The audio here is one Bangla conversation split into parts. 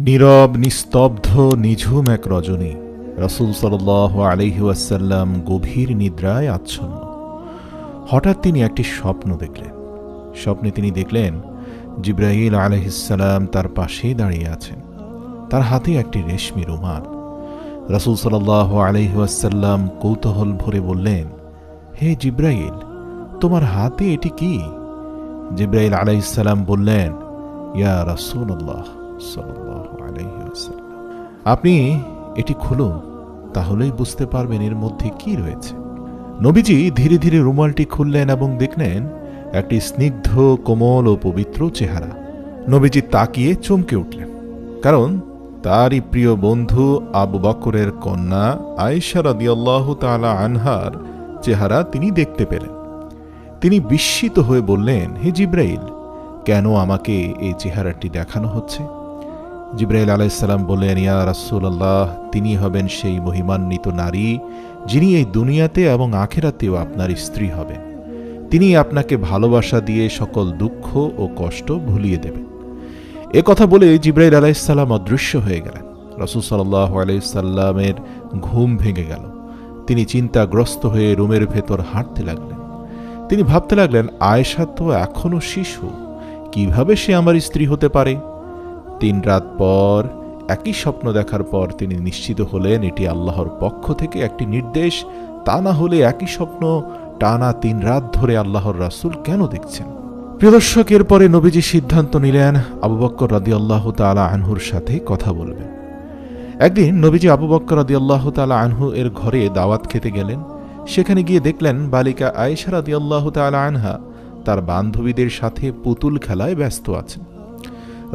নীরব, নিস্তব্ধ, নিঝুম এক রজনী। রসুল সাল আলহিউসাল্লাম গভীর নিদ্রায় আচ্ছন্ন। হঠাৎ তিনি একটি স্বপ্ন দেখলেন। স্বপ্নে তিনি দেখলেন জিব্রাহিল আলহিসাল্লাম তার পাশেই দাঁড়িয়ে আছেন। তার হাতে একটি রেশমি রুমাল। রসুল সাল আলহিউসাল্লাম কৌতূহল ভরে বললেন, হে জিব্রাইল, তোমার হাতে এটি কি? জিব্রাইল আলাইসাল্লাম বললেন, ইয়া ওয়াসাল্লাম আপনি এটি খুলুন, তাহলেই বুঝতে পারবেন এর মধ্যে কি রয়েছে। নবীজি ধীরে ধীরে রুমালটি খুললেন এবং দেখলেন একটি স্নিগ্ধ, কোমল ও পবিত্র চেহারা। নবীজি তাকিয়ে চমকে উঠলেন, কারণ তারই প্রিয় বন্ধু আবু বকরের কন্যা আয়েশা রাদিয়াল্লাহু তাআলা আনহার চেহারা তিনি দেখতে পেলেন। তিনি বিস্মিত হয়ে বললেন, হে জিব্রাইল, কেন আমাকে এই চেহারাটি দেখানো হচ্ছে? জিব্রাইল আলাইসাল্লাম বললেন, ইয়া রাসূলুল্লাহ, তিনি হবেন সেই মহিমান্বিত নারী যিনি এই দুনিয়াতে এবং আখেরাতেও আপনার স্ত্রী হবেন। তিনি আপনাকে ভালোবাসা দিয়ে সকল দুঃখ ও কষ্ট ভুলিয়ে দেবেন। এ কথা বলে জিব্রাইল আলাইসাল্লাম অদৃশ্য হয়ে গেলেন। রসুল সাল্লাহ আলাইসাল্লামের ঘুম ভেঙে গেল। তিনি চিন্তাগ্রস্ত হয়ে রুমের ভেতর হাঁটতে লাগলেন। তিনি ভাবতে লাগলেন, আয়েশা তো এখনও শিশু, কীভাবে সে আমার স্ত্রী হতে পারে? তিন রাত পর, একই স্বপ্ন দেখার পর তিনি নিশ্চিত হলেন এটি আল্লাহর পক্ষ থেকে একটি নির্দেশ। তা না হলে একই স্বপ্ন টানা তিন রাত ধরে আল্লাহর রাসূল কেন দেখছেন? প্রিয় দর্শক, এরপরে নবীজি সিদ্ধান্ত নিলেন, আবু বক্কর রাদি আল্লাহ তালা আনহুর সাথে কথা বলবেন। একদিন নবীজি আবু বক্কর রাদি আল্লাহ তালা আনহু এর ঘরে দাওয়াত খেতে গেলেন। সেখানে গিয়ে দেখলেন বালিকা আয়েশা রাদি আল্লাহ তালা আনহা তার বান্ধবীদের সাথে পুতুল খেলায় ব্যস্ত আছেন।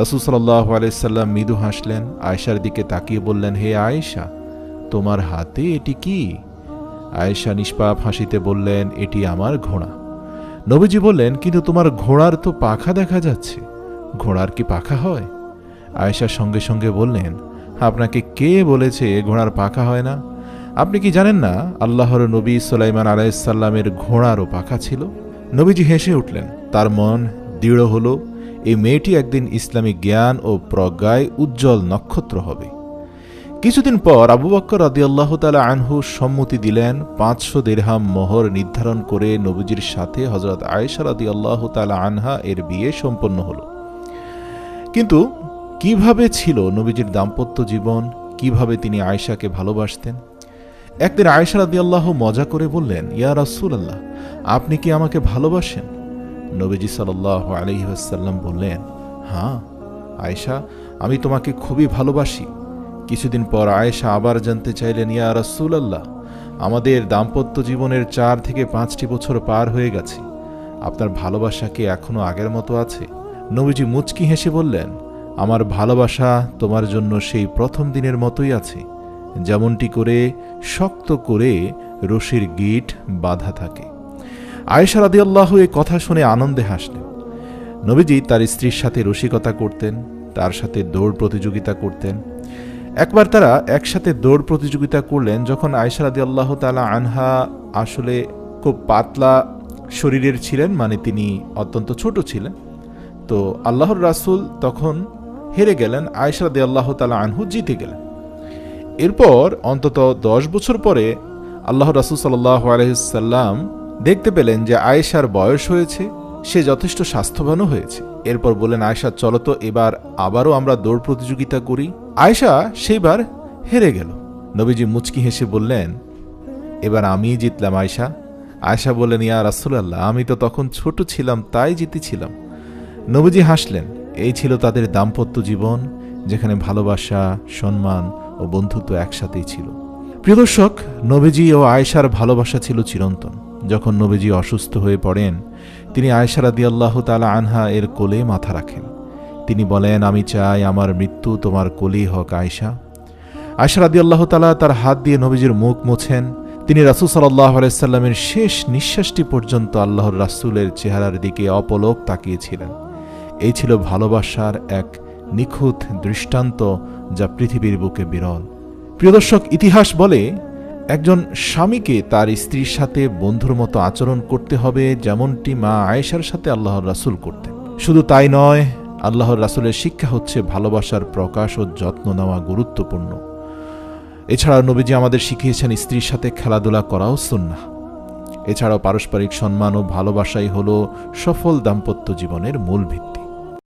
রসুল সাল্লাহ আলাইসাল্লাম মৃদু হাসলেন, আয়েশার দিকে তাকিয়ে বললেন, হে আয়েশা, তোমার হাতে এটি কি? আয়েশা নিষ্পাপ হাসিতে বললেন, এটি আমার ঘোড়া। নবীজি বললেন, কিন্তু তোমার ঘোড়ার তো পাখা দেখা যাচ্ছে। ঘোড়ার কি পাখা হয়? আয়েশার সঙ্গে সঙ্গে বললেন, আপনাকে কে বলেছে ঘোড়ার পাখা হয় না? আপনি কি জানেন না, আল্লাহর নবী সোলাইমান আলাইসাল্লামের ঘোড়ারও পাখা ছিল? নবীজি হেসে উঠলেন, তার মন দৃঢ় হল এই মেয়েটি একদিন ইসলামিক জ্ঞান ও প্রজ্ঞায় উজ্জ্বল নক্ষত্র হবে। কিছুদিন পর আবু বক্কর আল্লাহ তালা আনহু সম্মতি দিলেন, পাঁচশো দেড়হাম মোহর নির্ধারণ করে নবীজির সাথে হজরত আয়েশা রাদি আল্লাহ তালা আনহা এর বিয়ে সম্পন্ন হল। কিন্তু কীভাবে ছিল নবীজির দাম্পত্য জীবন? কীভাবে তিনি আয়েশাকে ভালোবাসতেন? একদিন আয়েশা রাদি আল্লাহ মজা করে বললেন, ইয়া রাসুল আল্লাহ আপনি কি আমাকে ভালোবাসেন? নবীজি সাল্লাহ আলহিহাসাল্লাম বললেন হ্যাঁ আয়েশা, আমি তোমাকে খুবই ভালোবাসি। কিছুদিন পর আয়েশা আবার জানতে চাইলেন, ইয়া রাসুল আল্লাহ আমাদের দাম্পত্য জীবনের চার থেকে পাঁচটি বছর পার হয়ে গেছে। আপনার ভালোবাসা কি এখনও আগের মতো আছে? নবীজি মুচকি হেসে বললেন, আমার ভালোবাসা তোমার জন্য সেই প্রথম দিনের মতোই আছে। যেমনটি করে শক্ত করে রশির গিট বাধা থাকে। আয়েশা রাদিয়াল্লাহ এ কথা শুনে আনন্দে হাসলেন। নবীজি তার স্ত্রীর সাথে রসিকতা করতেন, তার সাথে দৌড় প্রতিযোগিতা করতেন। একবার তারা একসাথে দৌড় প্রতিযোগিতা করলেন, যখন আয়েশা রাদিয়াল্লাহ তালা আনহা আসলে খুব পাতলা শরীরের ছিলেন মানে তিনি অত্যন্ত ছোট ছিলেন। তো আল্লাহর রাসুল তখন হেরে গেলেন, আয়েশা রাদিয়াল্লাহ তালা আনহু জিতে গেলেন। এরপর অন্তত দশ বছর পরে আল্লাহ রাসুল সাল্লাহ আলহিসাল্লাম দেখতে পেলেন যে আয়েশার বয়স হয়েছে, সে যথেষ্ট স্বাস্থ্যবানও হয়েছে। এরপর বললেন, আয়েশা, চলো তো, এবার আবারও আমরা দৌড় প্রতিযোগিতা করি। আয়েশা সেইবার হেরে গেল। নবীজি মুচকি হেসে বললেন, এবার আমিই জিতলাম, আয়েশা। আয়েশা বললেন, ইয়া রাসুলাল্লাহ, আমি তো তখন ছোট ছিলাম, তাই জিতেছিলাম। নবীজি হাসলেন, এই ছিল তাদের দাম্পত্য জীবন, যেখানে ভালোবাসা, সম্মান ও বন্ধুত্ব একসাথেই ছিল। প্রিয় দর্শক, নবীজি ও আয়েশার ভালোবাসা ছিল চিরন্তন। যখন নবীজি অসুস্থ হয়ে পড়েন, তিনি আয়েশা রাদি আল্লাহ তালা আনহা এর কোলে মাথা রাখেন। তিনি বলেন, আমি চাই আমার মৃত্যু তোমার কোলেই হোক, আয়েশা। আয়েশা রাদি আল্লাহ তালা তার হাত দিয়ে নবীজির মুখ মোছেন। তিনি রাসুল সাল্লাহ আলাইসাল্লামের শেষ নিঃশ্বাসটি পর্যন্ত আল্লাহর রাসুলের চেহারার দিকে অপলোক তাকিয়েছিলেন। এই ছিল ভালোবাসার এক নিখুঁত দৃষ্টান্ত যা পৃথিবীর বুকে বিরল। প্রিয় দর্শক, ইতিহাস বলে একজন স্বামীকে তার স্ত্রীর সাথে বন্ধুর মতো আচরণ করতে হবে, যেমনটি মা আয়েশার সাথে আল্লাহর রাসুল করতেন। শুধু তাই নয়, আল্লাহর রাসুলের শিক্ষা হচ্ছে ভালোবাসার প্রকাশ ও যত্ন নেওয়া গুরুত্বপূর্ণ। এছাড়াও নবীজি আমাদের শিখিয়েছেন স্ত্রীর সাথে খেলাধুলা করাও সুন্নাহ। এছাড়াও পারস্পরিক সম্মান ও ভালোবাসাই হল সফল দাম্পত্য জীবনের মূল ভিত্তি।